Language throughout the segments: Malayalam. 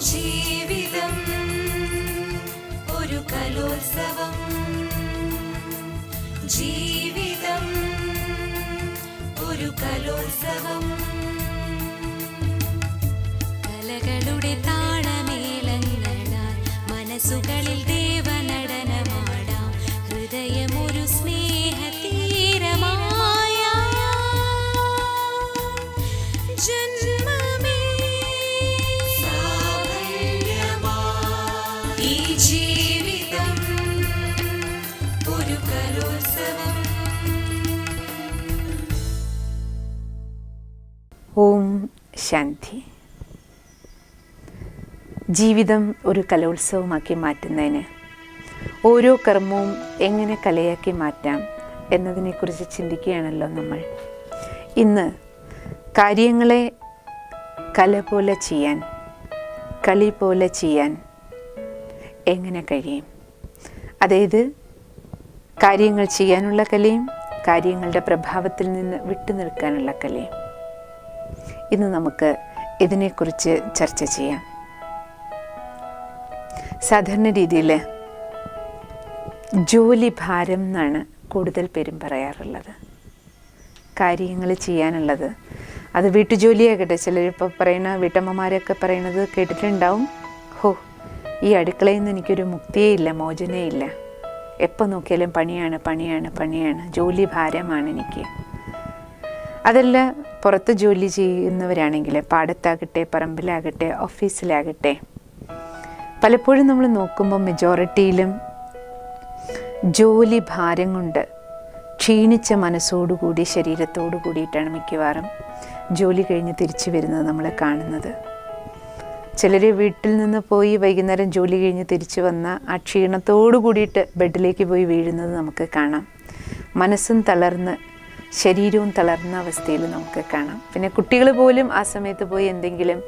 ജീവിതം ഒരു കലോത്സവം. ജീവിതം ഒരു കലോത്സവം. കലകളുടെ താളമേളങ്ങളാൽ മനസ്സുകളിൽ ശാന്തി. ജീവിതം ഒരു കലോത്സവമാക്കി മാറ്റുന്നതിന് ഓരോ കർമ്മവും എങ്ങനെ കലയാക്കി മാറ്റാം എന്നതിനെക്കുറിച്ച് ചിന്തിക്കുകയാണല്ലോ നമ്മൾ. ഇന്ന് കാര്യങ്ങളെ കല പോലെ ചെയ്യാൻ കളി പോലെ ചെയ്യാൻ എങ്ങനെ കഴിയും? അതായത് കാര്യങ്ങൾ ചെയ്യാനുള്ള കലയും കാര്യങ്ങളുടെ പ്രഭാവത്തിൽ നിന്ന് വിട്ടു നിൽക്കാനുള്ള കലയും. ഇന്ന് നമുക്ക് ഇതിനെക്കുറിച്ച് ചർച്ച ചെയ്യാം. സാധാരണ രീതിയിൽ ജോലി ഭാരം എന്നാണ് കൂടുതൽ പേരും പറയാറുള്ളത്. കാര്യങ്ങൾ ചെയ്യാനുള്ളത്. അത് വീട്ടുജോലിയാകട്ടെ ചിലരിപ്പോൾ പറയുന്ന വീട്ടമ്മമാരൊക്കെ പറയണത് കേട്ടിട്ടുണ്ടാവും. ഹോ ഈ അടുക്കളയിൽ നിന്ന് എനിക്കൊരു മുക്തിയേ ഇല്ല മോചനേ ഇല്ല. എപ്പോൾ നോക്കിയാലും പണിയാണ് പണിയാണ് പണിയാണ്. ജോലി ഭാരമാണ് എനിക്ക്. അതല്ല പുറത്ത് ജോലി ചെയ്യുന്നവരാണെങ്കിൽ പാടത്താകട്ടെ പറമ്പിലാകട്ടെ ഓഫീസിലാകട്ടെ പലപ്പോഴും നമ്മൾ നോക്കുമ്പോൾ മെജോറിറ്റിയിലും ജോലി ഭാരം കൊണ്ട് ക്ഷീണിച്ച മനസ്സോടുകൂടി ശരീരത്തോടു കൂടിയിട്ടാണ് മിക്കവാറും ജോലി കഴിഞ്ഞ് തിരിച്ചു വരുന്നത് നമ്മൾ കാണുന്നത്. ചിലർ വീട്ടിൽ നിന്ന് പോയി വൈകുന്നേരം ജോലി കഴിഞ്ഞ് തിരിച്ചു വന്ന ആ ക്ഷീണത്തോടു കൂടിയിട്ട് ബെഡിലേക്ക് പോയി വീഴുന്നത് നമുക്ക് കാണാം. മനസ്സും തളർന്ന് ശരീരവും തളർന്ന അവസ്ഥയിൽ നമുക്ക് കാണാം. പിന്നെ കുട്ടികൾ പോലും ആ സമയത്ത് പോയി എന്തെങ്കിലും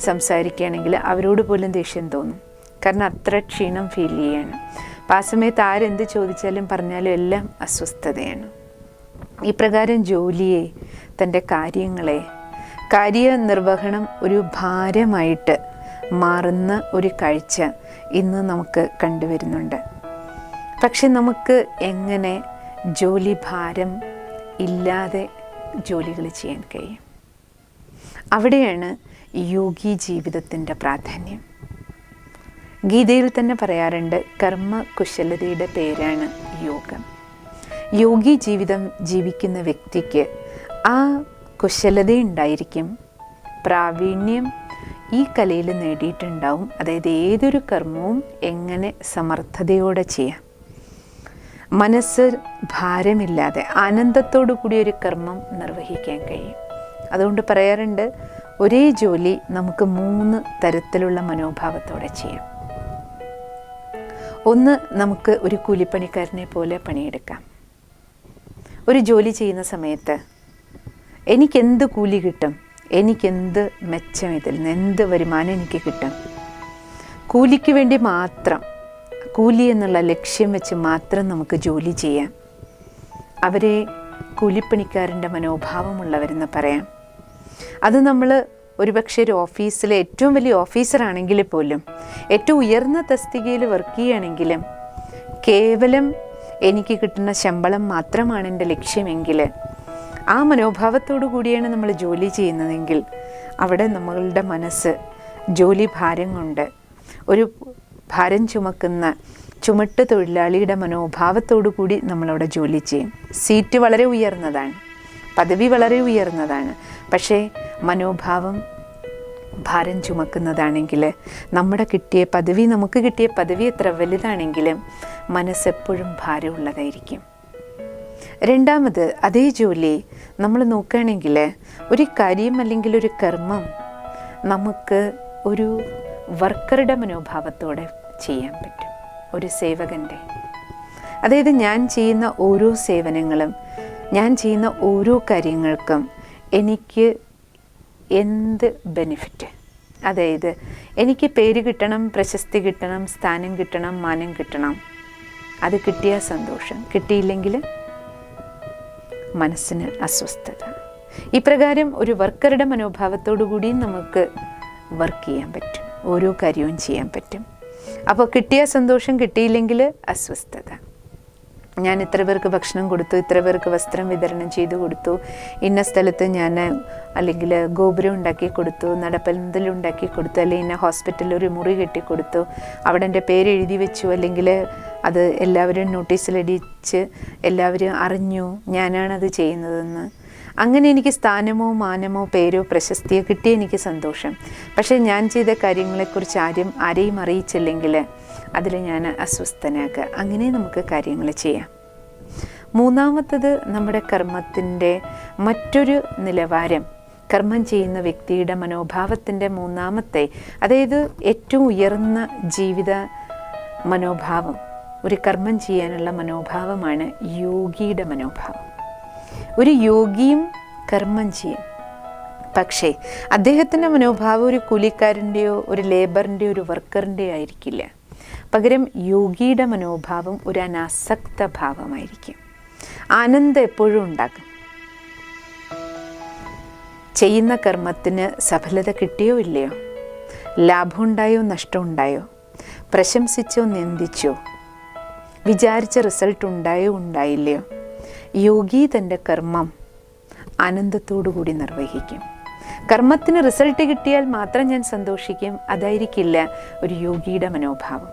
സംസാരിക്കുകയാണെങ്കിൽ അവരോട് പോലും ദേഷ്യം തോന്നും. കാരണം അത്ര ക്ഷീണം ഫീൽ ചെയ്യാണ്. അപ്പം ആ സമയത്ത് ആരെന്ത് ചോദിച്ചാലും പറഞ്ഞാലും എല്ലാം അസ്വസ്ഥതയാണ്. ഈ പ്രകാരം ജോലിയെ തന്റെ കാര്യങ്ങളെ കാര്യനിർവഹണം ഒരു ഭാരമായിട്ട് മാറുന്ന ഒരു കാഴ്ച ഇന്ന് നമുക്ക് കണ്ടുവരുന്നുണ്ട്. പക്ഷെ നമുക്ക് എങ്ങനെ ജോലി ഭാരം ഇല്ലാതെ ജോലികൾ ചെയ്യാൻ കഴിയും. അവിടെയാണ് യോഗി ജീവിതത്തിന്റെ പ്രാധാന്യം. ഗീതയിൽ തന്നെ പറയാറുണ്ട് കർമ്മ കുശലതയുടെ പേരാണ് യോഗം. യോഗി ജീവിതം ജീവിക്കുന്ന വ്യക്തിക്ക് ആ കുശലത ഉണ്ടായിരിക്കും പ്രാവീണ്യം ഈ കലയിൽ നേടിയിട്ടുണ്ടാവും. അതായത് ഏതൊരു കർമ്മവും എങ്ങനെ സമർത്ഥതയോടെ ചെയ്യാം. മനസ്സ് ഭാരമില്ലാതെ ആനന്ദത്തോടു കൂടി ഒരു കർമ്മം നിർവഹിക്കാൻ കഴിയും. അതുകൊണ്ട് പറയാറുണ്ട് ഒരേ ജോലി നമുക്ക് മൂന്ന് തരത്തിലുള്ള മനോഭാവത്തോടെ ചെയ്യാം. ഒന്ന് നമുക്ക് ഒരു കൂലിപ്പണിക്കാരനെ പോലെ പണിയെടുക്കാം. ഒരു ജോലി ചെയ്യുന്ന സമയത്ത് എനിക്കെന്ത് കൂലി കിട്ടും? എനിക്കെന്ത് മെച്ചം ഇതിൽ നിന്ന്? എന്ത് വരുമാനം എനിക്ക് കിട്ടും? കൂലിക്ക് വേണ്ടി മാത്രം കൂലി എന്നുള്ള ലക്ഷ്യം വെച്ച് മാത്രം നമുക്ക് ജോലി ചെയ്യാം. അവരെ കൂലിപ്പണിക്കാരന്റെ മനോഭാവമുള്ളവരെന്ന് പറയാം. അത് നമ്മൾ ഒരുപക്ഷെ ഒരു ഓഫീസിലെ ഏറ്റവും വലിയ ഓഫീസറാണെങ്കിൽ പോലും ഏറ്റവും ഉയർന്ന തസ്തികയിൽ വർക്ക് ചെയ്യുകയാണെങ്കിലും കേവലം എനിക്ക് കിട്ടുന്ന ശമ്പളം മാത്രമാണ് എന്റെ ലക്ഷ്യമെങ്കിൽ ആ മനോഭാവത്തോടു കൂടിയാണ് നമ്മൾ ജോലി ചെയ്യുന്നതെങ്കിൽ അവിടെ നമ്മളുടെ മനസ്സ് ജോലി ഭാരം കൊണ്ട് ഒരു ഭാരം ചുമക്കുന്ന ചുമട്ട് തൊഴിലാളിയുടെ മനോഭാവത്തോടു കൂടി നമ്മളവിടെ ജോലി ചെയ്യും. സീറ്റ് വളരെ ഉയർന്നതാണ്. പദവി വളരെ ഉയർന്നതാണ്. പക്ഷേ മനോഭാവം ഭാരം ചുമക്കുന്നതാണെങ്കിൽ നമ്മുടെ കിട്ടിയ പദവി നമുക്ക് കിട്ടിയ പദവി എത്ര വലുതാണെങ്കിലും മനസ്സെപ്പോഴും ഭാരമുള്ളതായിരിക്കും. രണ്ടാമത് അതേ ജോലി നമ്മൾ നോക്കുകയാണെങ്കിൽ ഒരു കാര്യം അല്ലെങ്കിൽ ഒരു കർമ്മം നമുക്ക് ഒരു വർക്കറുടെ മനോഭാവത്തോടെ ചെയ്യാൻ പറ്റും. ഒരു സേവകന്റെ. അതായത് ഞാൻ ചെയ്യുന്ന ഓരോ സേവനങ്ങളും ഞാൻ ചെയ്യുന്ന ഓരോ കാര്യങ്ങൾക്കും എനിക്ക് എന്ത് ബെനിഫിറ്റ്? അതായത് എനിക്ക് പേര് കിട്ടണം പ്രശസ്തി കിട്ടണം സ്ഥാനം കിട്ടണം മാനം കിട്ടണം. അത് കിട്ടിയ സന്തോഷം. കിട്ടിയില്ലെങ്കിൽ മനസ്സിന് അസ്വസ്ഥത. ഇപ്രകാരം ഒരു വർക്കറുടെ മനോഭാവത്തോടു കൂടി നമുക്ക് വർക്ക് ചെയ്യാൻ പറ്റും. ഓരോ കാര്യവും ചെയ്യാൻ പറ്റും. അപ്പോൾ കിട്ടിയ സന്തോഷം കിട്ടിയില്ലെങ്കിൽ അസ്വസ്ഥത. ഞാൻ ഇത്ര പേർക്ക് ഭക്ഷണം കൊടുത്തു ഇത്ര പേർക്ക് വസ്ത്രം വിതരണം ചെയ്തു കൊടുത്തു ഇന്ന സ്ഥലത്ത് ഞാൻ അല്ലെങ്കിൽ ഗോപുരം ഉണ്ടാക്കി കൊടുത്തു നടപ്പന്തൽ ഉണ്ടാക്കി കൊടുത്തു അല്ലെങ്കിൽ ഇന്ന ഹോസ്പിറ്റലിൽ ഒരു മുറി കെട്ടിക്കൊടുത്തു അവിടെ എന്റെ പേര് എഴുതി വെച്ചു അല്ലെങ്കിൽ അത് എല്ലാവരും നോട്ടീസിലടിച്ച് എല്ലാവരും അറിഞ്ഞു ഞാനാണത് ചെയ്യുന്നതെന്ന് അങ്ങനെ എനിക്ക് സ്ഥാനമോ മാനമോ പേരോ പ്രശസ്തിയോ കിട്ടിയ എനിക്ക് സന്തോഷം. പക്ഷേ ഞാൻ ചെയ്ത കാര്യങ്ങളെക്കുറിച്ച് ആരും ആരെയും അറിയിച്ചില്ലെങ്കിൽ അതിൽ ഞാൻ അസ്വസ്ഥനാക്കുക അങ്ങനെ നമുക്ക് കാര്യങ്ങൾ ചെയ്യാം. മൂന്നാമത്തത് നമ്മുടെ കർമ്മത്തിന്റെ മറ്റൊരു നിലവാരം. കർമ്മം ചെയ്യുന്ന വ്യക്തിയുടെ മനോഭാവത്തിന്റെ മൂന്നാമത്തെ അതായത് ഏറ്റവും ഉയർന്ന ജീവിത മനോഭാവം. ഒരു കർമ്മം ചെയ്യാനുള്ള മനോഭാവമാണ് യോഗിയുടെ മനോഭാവം. ഒരു യോഗിയും കർമ്മം ചെയ്യും പക്ഷേ അദ്ദേഹത്തിന്റെ മനോഭാവം ഒരു കൂലിക്കാരന്റെയോ ഒരു ലേബറിന്റെയോ ഒരു വർക്കറിന്റെയോ ആയിരിക്കില്ല. പകരം യോഗിയുടെ മനോഭാവം ഒരു അനാസക്ത ഭാവമായിരിക്കും. ആനന്ദം എപ്പോഴും ഉണ്ടാകും. ചെയ്യുന്ന കർമ്മത്തിന് സഫലത കിട്ടിയോ ഇല്ലയോ? ലാഭമുണ്ടായോ നഷ്ടമുണ്ടായോ പ്രശംസിച്ചോ നിന്ദിച്ചോ? വിചാരിച്ച റിസൾട്ട് ഉണ്ടായോ ഉണ്ടായില്ലയോ? യോഗി തന്റെ കർമ്മം ആനന്ദത്തോടു കൂടി നിർവഹിക്കും. കർമ്മത്തിന് റിസൾട്ട് കിട്ടിയാൽ മാത്രം ഞാൻ സന്തോഷിക്കും. അതായിരിക്കില്ല ഒരു യോഗിയുടെ മനോഭാവം.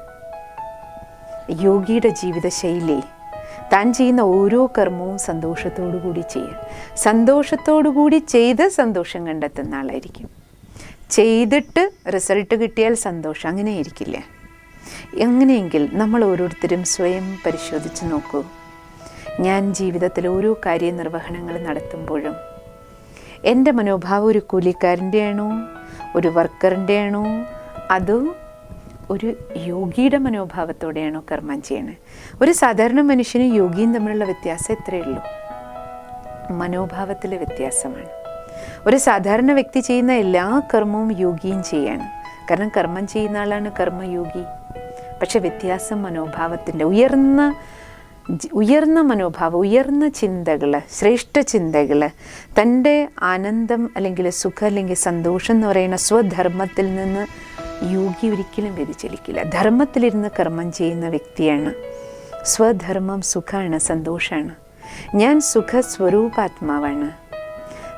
യോഗിയുടെ ജീവിതശൈലി താൻ ചെയ്യുന്ന ഓരോ കർമ്മവും സന്തോഷത്തോടു കൂടി ചെയ്യുക സന്തോഷത്തോടു കൂടി ചെയ്ത് സന്തോഷം കണ്ടെത്തുന്ന ആളായിരിക്കും. ചെയ്തിട്ട് റിസൾട്ട് കിട്ടിയാൽ സന്തോഷം. അങ്ങനെയായിരിക്കില്ല? എങ്ങനെയെങ്കിൽ നമ്മൾ ഓരോരുത്തരും സ്വയം പരിശോധിച്ച് നോക്കൂ. ഞാൻ ജീവിതത്തിൽ ഓരോ കാര്യനിർവഹണങ്ങൾ നടത്തുമ്പോഴും എന്റെ മനോഭാവം ഒരു കൂലിക്കാരന്റെ ആണോ? ഒരു വർക്കറിന്റെ ആണോ? അതോ ഒരു യോഗിയുടെ മനോഭാവത്തോടെയാണോ കർമ്മം ചെയ്യണേ? ഒരു സാധാരണ മനുഷ്യനും യോഗിയും തമ്മിലുള്ള വ്യത്യാസം ഇത്രയേ ഉള്ളൂ. മനോഭാവത്തിലെ വ്യത്യാസമാണ്. ഒരു സാധാരണ വ്യക്തി ചെയ്യുന്ന എല്ലാ കർമ്മവും യോഗിയും ചെയ്യാണ്. കാരണം കർമ്മം ചെയ്യുന്ന ആളാണ് കർമ്മയോഗി. പക്ഷെ വ്യത്യാസം മനോഭാവത്തിന്റെ ഉയർന്ന ഉയർന്ന മനോഭാവം ഉയർന്ന ചിന്തകൾ ശ്രേഷ്ഠ ചിന്തകൾ തന്റെ ആനന്ദം അല്ലെങ്കിൽ സുഖം അല്ലെങ്കിൽ സന്തോഷം എന്ന് പറയുന്ന സ്വധർമ്മത്തിൽ നിന്ന് യോഗി ഒരിക്കലും വ്യതിചലിക്കില്ല. ധർമ്മത്തിലിരുന്ന് കർമ്മം ചെയ്യുന്ന വ്യക്തിയാണ്. സ്വധർമ്മം സുഖമാണ് സന്തോഷമാണ് ഞാൻ സുഖസ്വരൂപാത്മാവാണ്.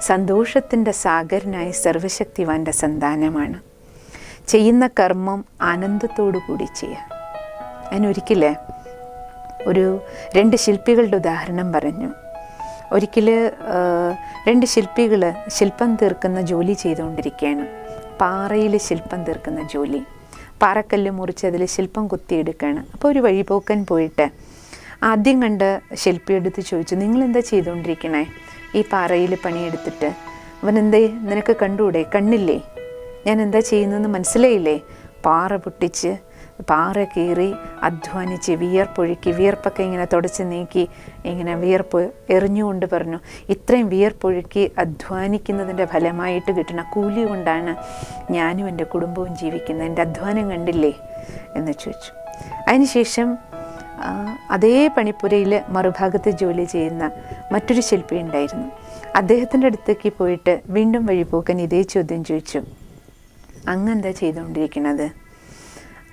സന്തോഷത്തിന്റെ സാഗരനായ സർവശക്തിവാന്റെ സന്താനമാണ്. ചെയ്യുന്ന കർമ്മം ആനന്ദത്തോടു കൂടി ചെയ്യുക അതിനൊരിക്കലേ ഒരു രണ്ട് ശില്പികളുടെ ഉദാഹരണം പറഞ്ഞു. ഒരിക്കൽ രണ്ട് ശില്പികൾ ശില്പം തീർക്കുന്ന ജോലി ചെയ്തുകൊണ്ടിരിക്കുകയാണ്. പാറയിൽ ശില്പം തീർക്കുന്ന ജോലി. പാറക്കല്ല് മുറിച്ച് അതിൽ ശില്പം കുത്തിയെടുക്കുകയാണ്. അപ്പോൾ ഒരു വഴിപോക്കൻ പോയിട്ട് ആദ്യം കണ്ട് ശില്പിയെടുത്ത് ചോദിച്ചു നിങ്ങളെന്താ ചെയ്തുകൊണ്ടിരിക്കണേ? ഈ പാറയിൽ പണിയെടുത്തിട്ട്. അവൻ എന്തേ നിനക്ക് കണ്ടൂടെ കണ്ണില്ലേ? ഞാൻ എന്താ ചെയ്യുന്നതെന്ന് മനസ്സിലായില്ലേ? പാറ പൊട്ടിച്ച് പാറ കീറി അധ്വാനിച്ച് വിയർപ്പൊഴുക്കി വിയർപ്പൊക്കെ ഇങ്ങനെ തുടച്ച് നീക്കി ഇങ്ങനെ വിയർപ്പ് എറിഞ്ഞുകൊണ്ട് പറഞ്ഞു ഇത്രയും വിയർപ്പൊഴുക്കി അധ്വാനിക്കുന്നതിന്റെ ഫലമായിട്ട് കിട്ടുന്ന കൂലി കൊണ്ടാണ് ഞാനും എന്റെ കുടുംബവും ജീവിക്കുന്നത്. എന്റെ അധ്വാനം കണ്ടില്ലേ? എന്ന് ചോദിച്ചു. അതിനുശേഷം അതേ പണിപ്പുരയിൽ മറുഭാഗത്ത് ജോലി ചെയ്യുന്ന മറ്റൊരു ശില്പി ഉണ്ടായിരുന്നു. അദ്ദേഹത്തിന്റെ അടുത്തേക്ക് പോയിട്ട് വീണ്ടും വഴിപോക്കൻ ഇതേ ചോദ്യം ചോദിച്ചു. അങ്ങെന്താ ചെയ്തുകൊണ്ടിരിക്കുന്നത്?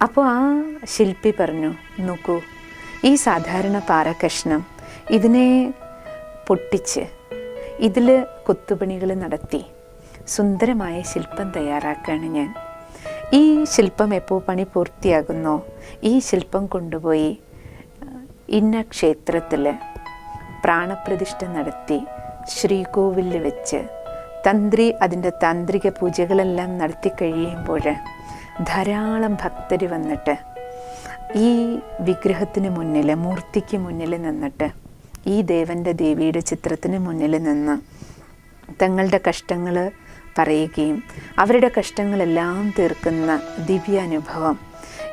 അപ്പോൾ ആ ശില്പി പറഞ്ഞു നോക്കൂ ഈ സാധാരണ പാറക്കഷ്ണം ഇതിനെ പൊട്ടിച്ച് ഇതിൽ കൊത്തുപണികൾ നടത്തി സുന്ദരമായ ശില്പം തയ്യാറാക്കുകയാണ് ഞാൻ. ഈ ശില്പം എപ്പോൾ പണി പൂർത്തിയാകുന്നോ ഈ ശില്പം കൊണ്ടുപോയി ഇന്ന ക്ഷേത്രത്തിൽ പ്രാണപ്രതിഷ്ഠ നടത്തി ശ്രീകോവിലിൽ വെച്ച് തന്ത്രി അതിന്റെ താന്ത്രിക പൂജകളെല്ലാം നടത്തി കഴിയുമ്പോൾ ധാരാളം ഭക്തർ വന്നിട്ട് ഈ വിഗ്രഹത്തിന് മുന്നിൽ മൂർത്തിക്ക് മുന്നിൽ നിന്നിട്ട് ഈ ദേവന്റെ ദേവിയുടെ ചിത്രത്തിന് മുന്നിൽ നിന്ന് തങ്ങളുടെ കഷ്ടങ്ങൾ പറയുകയും അവരുടെ കഷ്ടങ്ങളെല്ലാം തീർക്കുന്ന ദിവ്യ അനുഭവം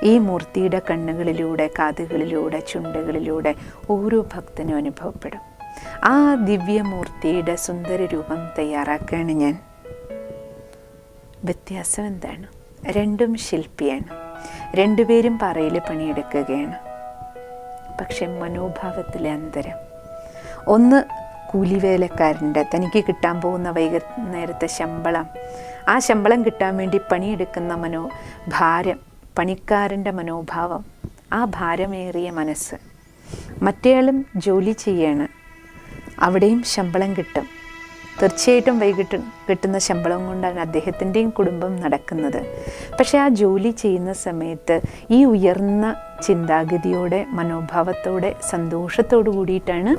ഈ മൂർത്തിയുടെ കണ്ണുകളിലൂടെ കാതുകളിലൂടെ ചുണ്ടുകളിലൂടെ ഓരോ ഭക്തനും അനുഭവപ്പെടും. ആ ദിവ്യമൂർത്തിയുടെ സുന്ദര രൂപം തയ്യാറാക്കുകയാണ് ഞാൻ. വ്യത്യാസം എന്താണ്? രണ്ടും ശില്പിയാണ്. രണ്ടുപേരും പാറയിൽ പണിയെടുക്കുകയാണ്. പക്ഷെ മനോഭാവത്തിലെ അന്തരം. ഒന്ന് കൂലിവേലക്കാരന്റെ തനിക്ക് കിട്ടാൻ പോകുന്ന വൈകുന്നേരത്തെ ശമ്പളം. ആ ശമ്പളം കിട്ടാൻ വേണ്ടി പണിയെടുക്കുന്ന മനോ ഭാരം പണിക്കാരന്റെ മനോഭാവം ആ ഭാരമേറിയ മനസ്സ്. മറ്റേയാളും ജോലി ചെയ്യാണ്. അവിടെയും ശമ്പളം കിട്ടും. തീർച്ചയായിട്ടും വൈകിട്ട് കിട്ടുന്ന ശമ്പളം കൊണ്ടാണ് അദ്ദേഹത്തിന്റെയും കുടുംബം നടക്കുന്നത്. പക്ഷേ ആ ജോലി ചെയ്യുന്ന സമയത്ത് ഈ ഉയർന്ന ചിന്താഗതിയോടെ മനോഭാവത്തോടെ സന്തോഷത്തോടു കൂടിയിട്ടാണ്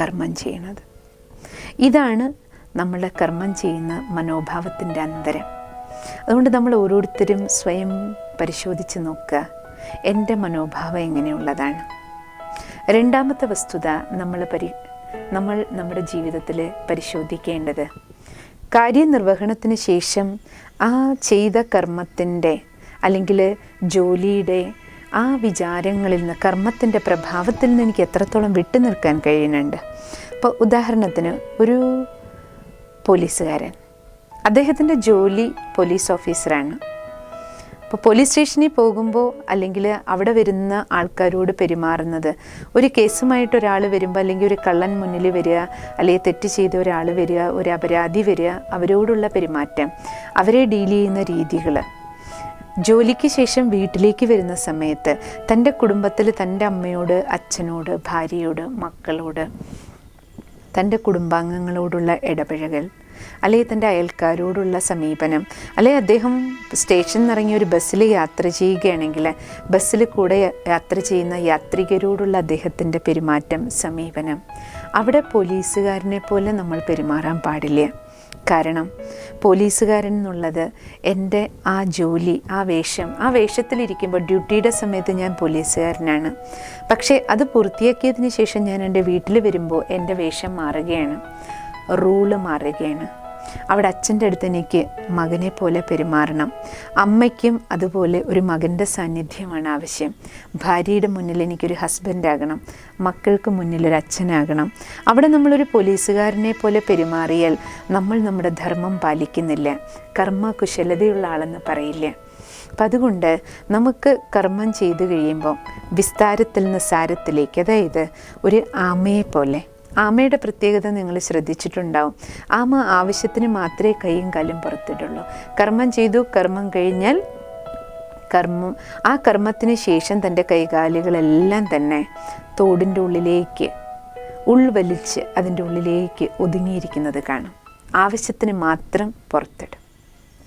കർമ്മം ചെയ്യുന്നത് ഇതാണ് നമ്മൾ കർമ്മം ചെയ്യുന്ന മനോഭാവത്തിന്റെ അന്തരം. അതുകൊണ്ട് നമ്മൾ ഓരോരുത്തരും സ്വയം പരിശോധിച്ച് നോക്കുക എന്റെ മനോഭാവം എങ്ങനെയുള്ളതാണ്? രണ്ടാമത്തെ വസ്തുത നമ്മൾ പരി നമ്മൾ നമ്മുടെ ജീവിതത്തിൽ പരിശോധിക്കേണ്ടത്. കാര്യനിർവഹണത്തിന് ശേഷം ആ ചെയ്ത കർമ്മത്തിന്റെ അല്ലെങ്കിൽ ജോലിയുടെ ആ വിചാരങ്ങളിൽ നിന്ന് കർമ്മത്തിന്റെ പ്രഭാവത്തിൽ നിന്ന് എനിക്ക് എത്രത്തോളം വിട്ടു നിൽക്കാൻ കഴിയുന്നുണ്ട്. അപ്പോൾ ഉദാഹരണത്തിന് ഒരു പോലീസുകാരൻ. അദ്ദേഹത്തിന്റെ ജോലി പോലീസ് ഓഫീസറാണ്. അപ്പോൾ പോലീസ് സ്റ്റേഷനിൽ പോകുമ്പോൾ അല്ലെങ്കിൽ അവിടെ വരുന്ന ആൾക്കാരോട് പെരുമാറുന്നത്. ഒരു കേസുമായിട്ട് ഒരാൾ വരുമ്പോൾ അല്ലെങ്കിൽ ഒരു കള്ളൻ മുന്നിൽ വരിക അല്ലെങ്കിൽ തെറ്റ് ചെയ്ത ഒരാൾ വരിക ഒരു അപരാധി വരിക അവരോടുള്ള പെരുമാറ്റം അവരെ ഡീൽ ചെയ്യുന്ന രീതികൾ. ജോലിക്ക് ശേഷം വീട്ടിലേക്ക് വരുന്ന സമയത്ത് തന്റെ കുടുംബത്തിൽ തന്റെ അമ്മയോട് അച്ഛനോട് ഭാര്യയോട് മക്കളോട് തന്റെ കുടുംബാംഗങ്ങളോടുള്ള ഇടപഴകൽ അല്ലെങ്കിൽ തന്റെ അയൽക്കാരോടുള്ള സമീപനം? അല്ലെങ്കിൽ അദ്ദേഹം സ്റ്റേഷനിൽ നിന്നിറങ്ങി ഒരു ബസ്സിൽ യാത്ര ചെയ്യുകയാണെങ്കിൽ ബസ്സിൽ കൂടെ യാത്ര ചെയ്യുന്ന യാത്രികരോടുള്ള അദ്ദേഹത്തിന്റെ പെരുമാറ്റം സമീപനം. അവിടെ പോലീസുകാരനെ പോലെ നമ്മൾ പെരുമാറാൻ പാടില്ല? കാരണം പോലീസുകാരൻ എന്നുള്ളത് എന്റെ ആ ജോലി ആ വേഷം ആ വേഷത്തിലിരിക്കുമ്പോൾ ഡ്യൂട്ടിയുടെ സമയത്ത് ഞാൻ പോലീസുകാരനാണ്. പക്ഷേ അത് പൂർത്തിയാക്കിയതിന് ശേഷം ഞാൻ എന്റെ വീട്ടിൽ വരുമ്പോൾ എന്റെ വേഷം മാറുകയാണ്. റൂൾ മാറുകയാണ്. അവിടെ അച്ഛന്റെ അടുത്ത് എനിക്ക് മകനെ പോലെ പെരുമാറണം. അമ്മയ്ക്കും അതുപോലെ ഒരു മകന്റെ സാന്നിധ്യമാണ് ആവശ്യം. ഭാര്യയുടെ മുന്നിൽ എനിക്കൊരു ഹസ്ബൻഡാകണം. മക്കൾക്ക് മുന്നിൽ ഒരു അച്ഛനാകണം. അവിടെ നമ്മളൊരു പോലീസുകാരനെ പോലെ പെരുമാറിയാൽ നമ്മൾ നമ്മുടെ ധർമ്മം പാലിക്കുന്നില്ല. കർമ്മ കുശലതയുള്ള ആളെന്ന് പറയില്ല. അപ്പം അതുകൊണ്ട് നമുക്ക് കർമ്മം ചെയ്തു കഴിയുമ്പോൾ വിസ്താരത്തിൽ നിന്ന് സാരത്തിലേക്ക് അതായത് ഒരു ആമയെ പോലെ ആമയുടെ പ്രത്യേകത നിങ്ങൾ ശ്രദ്ധിച്ചിട്ടുണ്ടാവും. ആമ ആവശ്യത്തിന് മാത്രമേ കൈയും കാലും പുറത്തിട്ടുള്ളൂ കർമ്മം ചെയ്തു കർമ്മം കഴിഞ്ഞാൽ കർമ്മം. ആ കർമ്മത്തിന് ശേഷം തന്റെ കൈകാലുകളെല്ലാം തന്നെ തോടിന്റെ ഉള്ളിലേക്ക് ഉൾവലിച്ച് അതിന്റെ ഉള്ളിലേക്ക് ഒതുങ്ങിയിരിക്കുന്നത് കാണും. ആവശ്യത്തിന് മാത്രം പുറത്തിടും.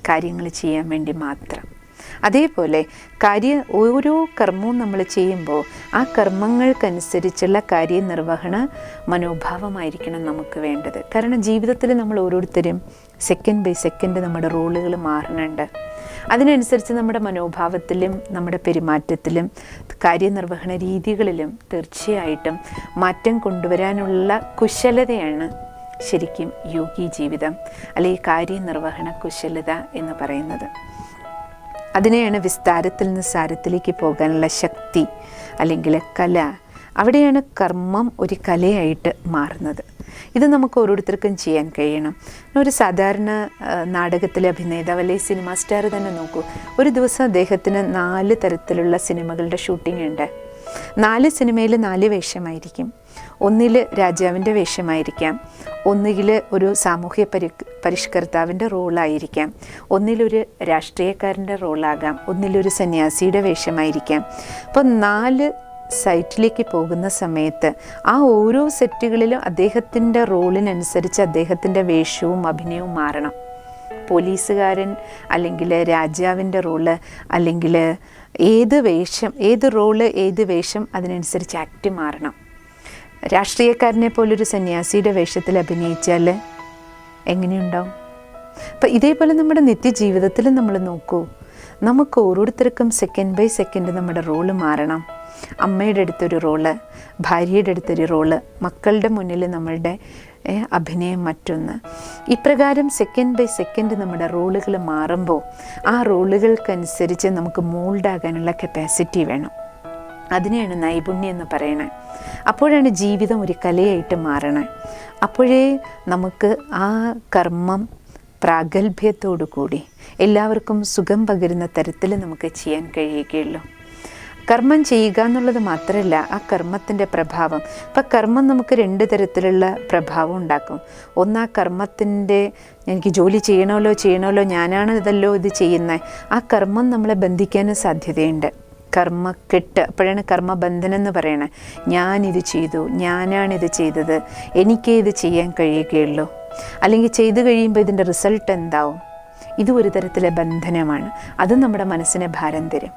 കാര്യങ്ങൾ ചെയ്യാൻ വേണ്ടി മാത്രം. അതേപോലെ കാര്യ ഓരോ കർമ്മവും നമ്മൾ ചെയ്യുമ്പോൾ ആ കർമ്മങ്ങൾക്കനുസരിച്ചുള്ള കാര്യനിർവഹണ മനോഭാവമായിരിക്കണം നമുക്ക് വേണ്ടത്. കാരണം ജീവിതത്തിൽ നമ്മൾ ഓരോരുത്തരും സെക്കൻഡ് ബൈ സെക്കൻഡ് നമ്മുടെ റോളുകൾ മാറുന്നുണ്ട്. അതിനനുസരിച്ച് നമ്മുടെ മനോഭാവത്തിലും നമ്മുടെ പെരുമാറ്റത്തിലും കാര്യനിർവഹണ രീതികളിലും തീർച്ചയായിട്ടും മാറ്റം കൊണ്ടുവരാനുള്ള കുശലതയാണ് ശരിക്കും യോഗി ജീവിതം അല്ലെങ്കിൽ കാര്യനിർവഹണ കുശലത എന്ന് പറയുന്നത്. അതിനെയാണ് വിസ്താരത്തിൽ നിന്ന് സാരത്തിലേക്ക് പോകാനുള്ള ശക്തി അല്ലെങ്കിൽ കല. അവിടെയാണ് കർമ്മം ഒരു കലയായിട്ട് മാറുന്നത്. ഇത് നമുക്ക് ഓരോരുത്തർക്കും ചെയ്യാൻ കഴിയണം. ഒരു സാധാരണ നാടകത്തിലെ അഭിനേതാവ് അല്ലെങ്കിൽ സിനിമ സ്റ്റാർ തന്നെ നോക്കൂ. ഒരു ദിവസം അദ്ദേഹത്തിന് നാല് തരത്തിലുള്ള സിനിമകളുടെ ഷൂട്ടിംഗ് ഉണ്ട്. നാല് സിനിമയിൽ നാല് വേഷമായിരിക്കും. ഒന്നിൽ രാജാവിന്റെ വേഷമായിരിക്കാം. ഒന്നുകിൽ ഒരു സാമൂഹ്യ പരി പരിഷ്കർത്താവിന്റെ റോളായിരിക്കാം. ഒന്നിലൊരു രാഷ്ട്രീയക്കാരന്റെ റോളാകാം. ഒന്നിലൊരു സന്യാസിയുടെ വേഷമായിരിക്കാം. അപ്പോൾ നാല് സൈറ്റിലേക്ക് പോകുന്ന സമയത്ത് ആ ഓരോ സെറ്റുകളിലും അദ്ദേഹത്തിന്റെ റോളിനനുസരിച്ച് അദ്ദേഹത്തിന്റെ വേഷവും അഭിനയവും മാറണം. പോലീസുകാരൻ അല്ലെങ്കിൽ രാജാവിന്റെ റോൾ അല്ലെങ്കിൽ ഏത് വേഷം ഏത് റോൾ ഏത് വേഷം അതിനനുസരിച്ച് ആക്ട് മാറണം. രാഷ്ട്രീയക്കാരനെ പോലൊരു സന്യാസിയുടെ വേഷത്തിൽ അഭിനയിച്ചാൽ എങ്ങനെയുണ്ടാവും? അപ്പം ഇതേപോലെ നമ്മുടെ നിത്യജീവിതത്തിൽ നമ്മൾ നോക്കൂ. നമുക്ക് ഓരോരുത്തർക്കും സെക്കൻഡ് ബൈ സെക്കൻഡ് നമ്മുടെ റോൾ മാറണം. അമ്മയുടെ അടുത്തൊരു റോൾ ഭാര്യയുടെ അടുത്തൊരു റോൾ മക്കളുടെ മുന്നിൽ നമ്മളുടെ അഭിനയം മറ്റൊന്ന്. ഇപ്രകാരം സെക്കൻഡ് ബൈ സെക്കൻഡ് നമ്മുടെ റോളുകൾ മാറുമ്പോൾ ആ റോളുകൾക്കനുസരിച്ച് നമുക്ക് മോൾഡാകാനുള്ള കപ്പാസിറ്റി വേണം. അതിനെയാണ് നൈപുണ്യം എന്ന് പറയണത് അപ്പോഴാണ് ജീവിതം ഒരു കലയായിട്ട് മാറണത് അപ്പോഴേ നമുക്ക് ആ കർമ്മം പ്രാഗൽഭ്യത്തോടു കൂടി എല്ലാവർക്കും സുഖം പകരുന്ന തരത്തിൽ നമുക്ക് ചെയ്യാൻ കഴിയുകയുള്ളൂ. കർമ്മം ചെയ്യുക എന്നുള്ളത് മാത്രമല്ല ആ കർമ്മത്തിന്റെ പ്രഭാവം. ഇപ്പം കർമ്മം നമുക്ക് രണ്ട് തരത്തിലുള്ള പ്രഭാവം ഉണ്ടാക്കും. ഒന്ന് ആ കർമ്മത്തിന്റെ എനിക്ക് ജോലി ചെയ്യണമല്ലോ ചെയ്യണമല്ലോ ഞാനാണ് ഇതല്ലോ ഇത് ചെയ്യുന്നത്. ആ കർമ്മം നമ്മളെ ബന്ധിക്കാനും സാധ്യതയുണ്ട്. കർമ്മക്കെട്ട്. അപ്പോഴാണ് കർമ്മബന്ധനം എന്ന് പറയണത് ഞാനിത് ചെയ്തു ഞാനാണിത് ചെയ്തത്. എനിക്കേ ഇത് ചെയ്യാൻ കഴിയുകയുള്ളൂ. അല്ലെങ്കിൽ ചെയ്തു കഴിയുമ്പോൾ ഇതിന്റെ റിസൾട്ട് എന്താവും? ഇത് ഒരു തരത്തിലെ ബന്ധനമാണ്. അത് നമ്മുടെ മനസ്സിനെ ഭാരം തരും.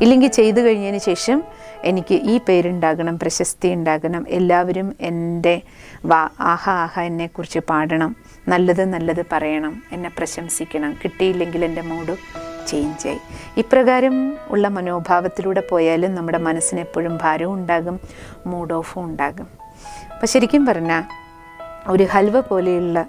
ഇല്ലെങ്കിൽ ചെയ്തു കഴിഞ്ഞതിന് ശേഷം എനിക്ക് ഈ പേരുണ്ടാകണം പ്രശസ്തി ഉണ്ടാകണം എല്ലാവരും എന്റെ വാ ആഹ ആഹ എന്നെക്കുറിച്ച് പാടണം നല്ലത് നല്ലത് പറയണം എന്നെ പ്രശംസിക്കണം. കിട്ടിയില്ലെങ്കിൽ എന്റെ മൂഡ് ചേഞ്ചായി ഇപ്രകാരം ഉള്ള മനോഭാവത്തിലൂടെ പോയാലും നമ്മുടെ മനസ്സിന് എപ്പോഴും ഭാരവും ഉണ്ടാകും മൂഡ് ഓഫും ഉണ്ടാകും. അപ്പം ശരിക്കും പറഞ്ഞാൽ ഒരു ഹൽവ പോലെയുള്ള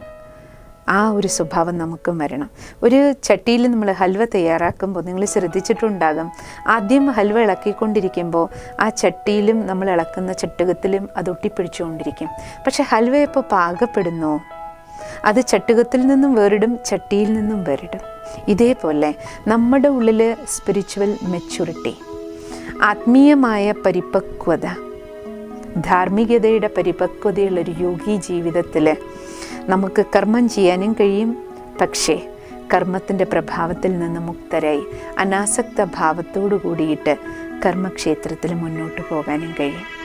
ആ ഒരു സ്വഭാവം നമുക്കും വരണം. ഒരു ചട്ടിയിൽ നമ്മൾ ഹൽവ തയ്യാറാക്കുമ്പോൾ നിങ്ങൾ ശ്രദ്ധിച്ചിട്ടുണ്ടാകും ആദ്യം ഹൽവ ഇളക്കിക്കൊണ്ടിരിക്കുമ്പോൾ ആ ചട്ടിയിലും നമ്മൾ ഇളക്കുന്ന ചട്ടുകത്തിലും അത് ഒട്ടിപ്പിടിച്ചുകൊണ്ടിരിക്കും. പക്ഷേ ഹൽവ ഇപ്പോൾ പാകപ്പെടുന്നോ അത് ചട്ടുകത്തിൽ നിന്നും വേറിടും ചട്ടിയിൽ നിന്നും വേറിടും. ഇതേപോലെ നമ്മുടെ ഉള്ളിൽ സ്പിരിച്വൽ മെച്യൂരിറ്റി ആത്മീയമായ പരിപക്വത ധാർമ്മികതയുടെ പരിപക്വതയുള്ളൊരു യോഗി ജീവിതത്തിൽ നമുക്ക് കർമ്മം ചെയ്യാനും കഴിയും. പക്ഷേ കർമ്മത്തിന്റെ പ്രഭാവത്തിൽ നിന്ന് മുക്തരായി അനാസക്ത ഭാവത്തോടു കൂടിയിട്ട് കർമ്മക്ഷേത്രത്തിൽ മുന്നോട്ട് പോകാനും കഴിയും.